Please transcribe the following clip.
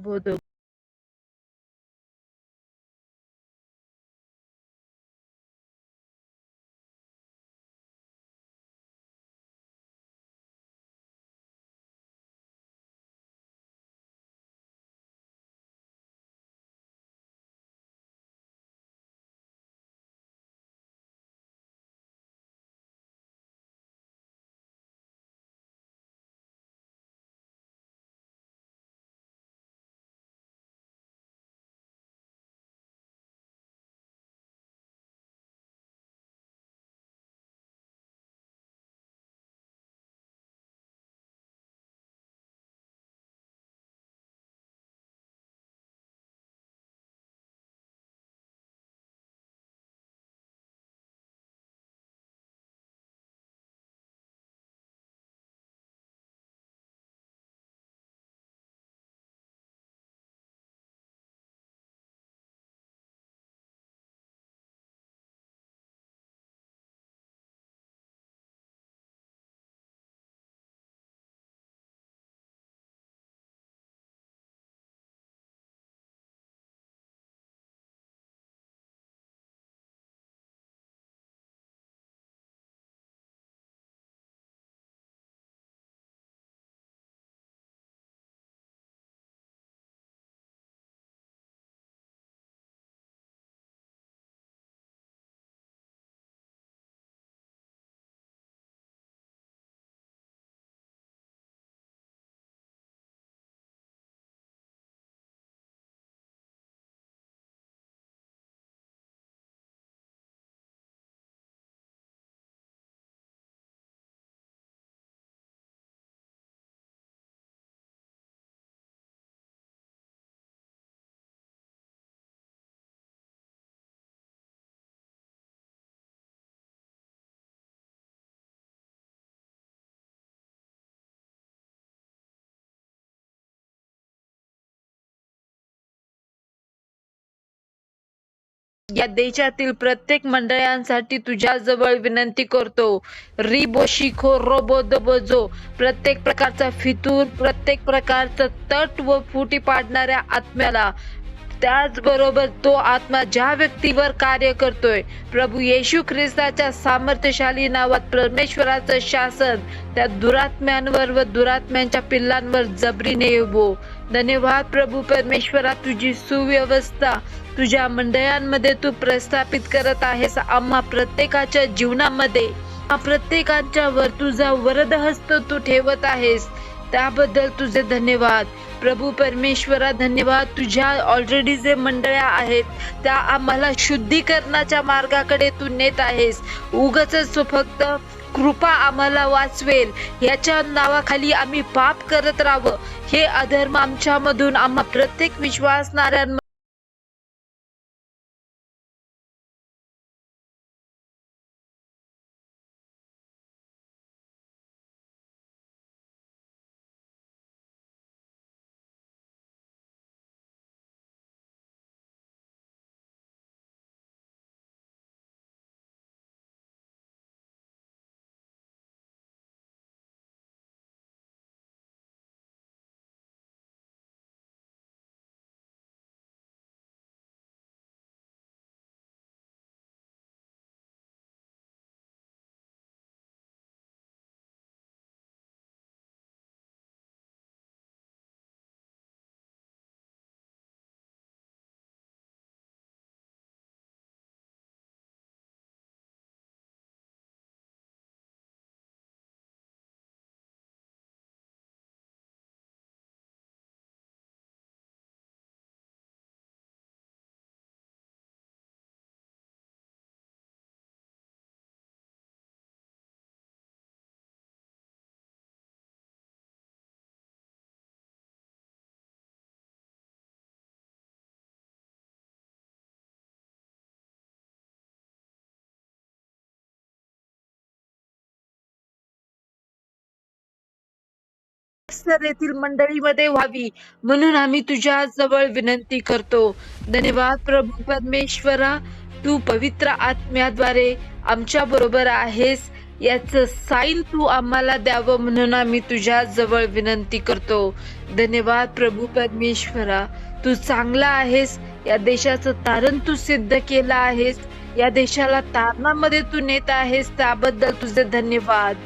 रोबोदो या देशातील प्रत्येक मंडळांसाठी तुझ्याजवळ विनंती करतो. रिबो शिखो रोबो दबोजो प्रत्येक प्रकारचा फितूर प्रत्येक प्रकारचं तट व फुटी पाडणाऱ्या आत्म्याला त्याचबरोबर तो आत्मा ज्या व्यक्तीवर कार्य करतोय प्रभू येशू ख्रिस्ताच्या सामर्थ्यशाली नावात परमेश्वराचं शासन त्या दुरात्म्यांवर व दुरात्म्यांच्या पिल्लांवर जबरीने येवो धन्यवाद प्रभू परमेश्वरा तुझी सुव्यवस्था तुझ्या मंडळांमध्ये तू प्रस्थापित करत आहेस. आम्हा प्रत्येकाच्या जीवनामध्ये प्रत्येकाच्या वर तुझा वरदहस्त तू ठेवत आहेस. त्याबद्दल तुझे धन्यवाद. प्रभू परमेश्वरा धन्यवाद. तुझ्या ऑलरेडी जे मंडळ्या आहेत त्या आम्हाला शुद्धीकरणाच्या मार्गाकडे तू नेत आहेस. उगच फक्त कृपा आम्हाला वाचवेल. याच्या नावाखाली आम्ही पाप करत राहावं. हे अधर्म आमच्यामधून आम्हा प्रत्येक विश्वासणाऱ्यांमध्ये सर येथील मंडळीमध्ये व्हावी म्हणून आम्ही तुझ्या जवळ विनंती करतो. धन्यवाद प्रभू परमेश्वरा तू पवित्र आत्म्याद्वारे आमच्या बरोबर आहेस याचं साईन तू आम्हाला द्यावं म्हणून आम्ही तुझ्या जवळ विनंती करतो. धन्यवाद प्रभू परमेश्वरा तू चांगला आहेस या देशाचं तारण तू सिद्ध केलं आहेस या देशाला तारणामध्ये तू नेत आहेस त्याबद्दल तुझे धन्यवाद.